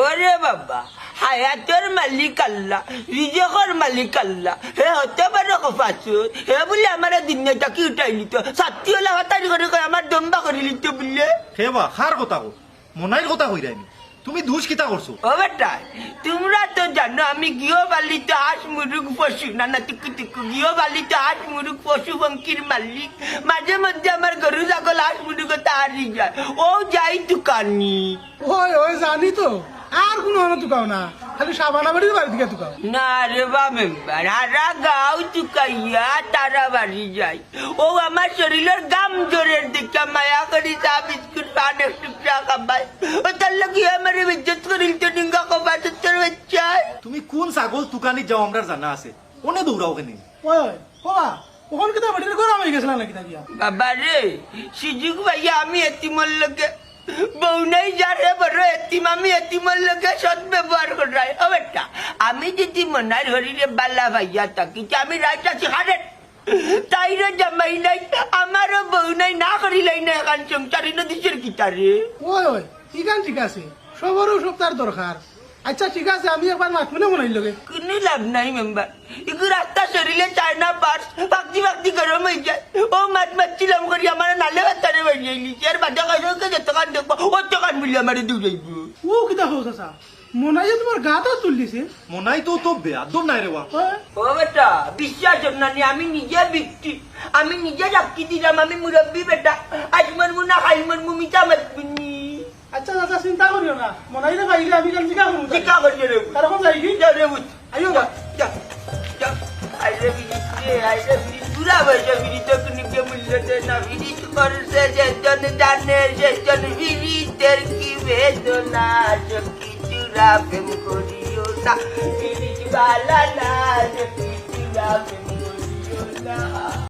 ওরে বাবা, হায়াতের মালিক আল্লাহ, রিজেকর মালিক আল্লাহ, হে হতে পারে কফাচুর হে বলে আমার দিনটা কি উঠাই নিত, সাতটি হলে হতারি করে আমার দম্বা করে বললে সেবা খার কথা মনাইর কথা কইরা আমি তুমি দুষ কিতা করছ। ও তোমরা তো জানো আমি গৃহপালিত হাঁস মুরুগ পশু। না না টিকু টিকু গৃহপালিত হাঁস মুরুগ পশু পঙ্কির মালিক। মাঝে মধ্যে আমার গরু ছাগল হাঁস মুরুগ তাহারি যায়। ও যাই দোকানি ওই ওই জানি তো। আর কোনো হনো তুকাও না। খালি সাবানা বাড়ির বাড়ি দিকে তুকাও। না রে বা মেম্বার হারা গাও চুকাইয়া তারা বাড়ি যায়। ও আমার শরীরের গাম জোরের দিকে মায়া করি চা আমার করিল তো ডিঙ্গা তোর বাচ্চায় তুমি কোন ছাগল তুকানি যাও আমরা জানা আছে? কোনে দৌড়াও কেনে। ওই বাবা ওখান কিতা বাড়ির গরম হয়ে গেছিল নাকি থাকিয়া বাবা রে সুযোগ ভাইয়া আমি লোকে। যারে বড় এতিম আমি এতিমর লোকে সৎ ব্যবহার করাই ও বেটা আমি যদি মনার হরিরে বাল্লা ভাইয়া যে আমি রাজা শিখারে তাইরে জামাই নাই আমারও বউ নাই না করিলাই না এখন সংসারী নদীশের গীতারে ওই ওই ইগান ঠিক আছে? সবারও সব তার দরকার। আচ্ছা ঠিক আছে আমি একবার মাতমিনে মনে লগে। কোনো লাভ নাই মেম্বার। ইগু রাস্তা শরীরে চায়না পার্স পাকতি পাকতি গরম হয়ে যায়। ও মাত মাতছিলাম করি আমার নালে বাচ্চারে বাড়িয়ে নিচ্ছে আর বাচ্চা কাছে যত কান দেখব ও তো কান মিলে আমার দৌড়াইবো ও কিতা হোক মনে হয় যে তোমার গাটা তুল দিছে মনাই তো তো বেয়াদব নাই রে ওই, ও বেটা বিশ্বাস নানি আমি নিজে বিক্রি আমি নিজে রাখি দিলাম আমি মুরব্বী বেটা। আজ মরমু না খাই মরমু মিটা মাতবিনি চাচা চিন্তা করিও না। মনে হয় বাইরে আমি কাল জিকা করুন চিকা করিয়ে রে তার এখন যাই। কি যা রে বুঝ আইও যা যা যা আইরে বিড়ি পুরা তো না বিড়ি করছে যেজন জানে সেজন বিড়িতের কি বেদনা সখী চূড়া প্রেম করিও না। বিড়ি বালা না প্রেম করিও না।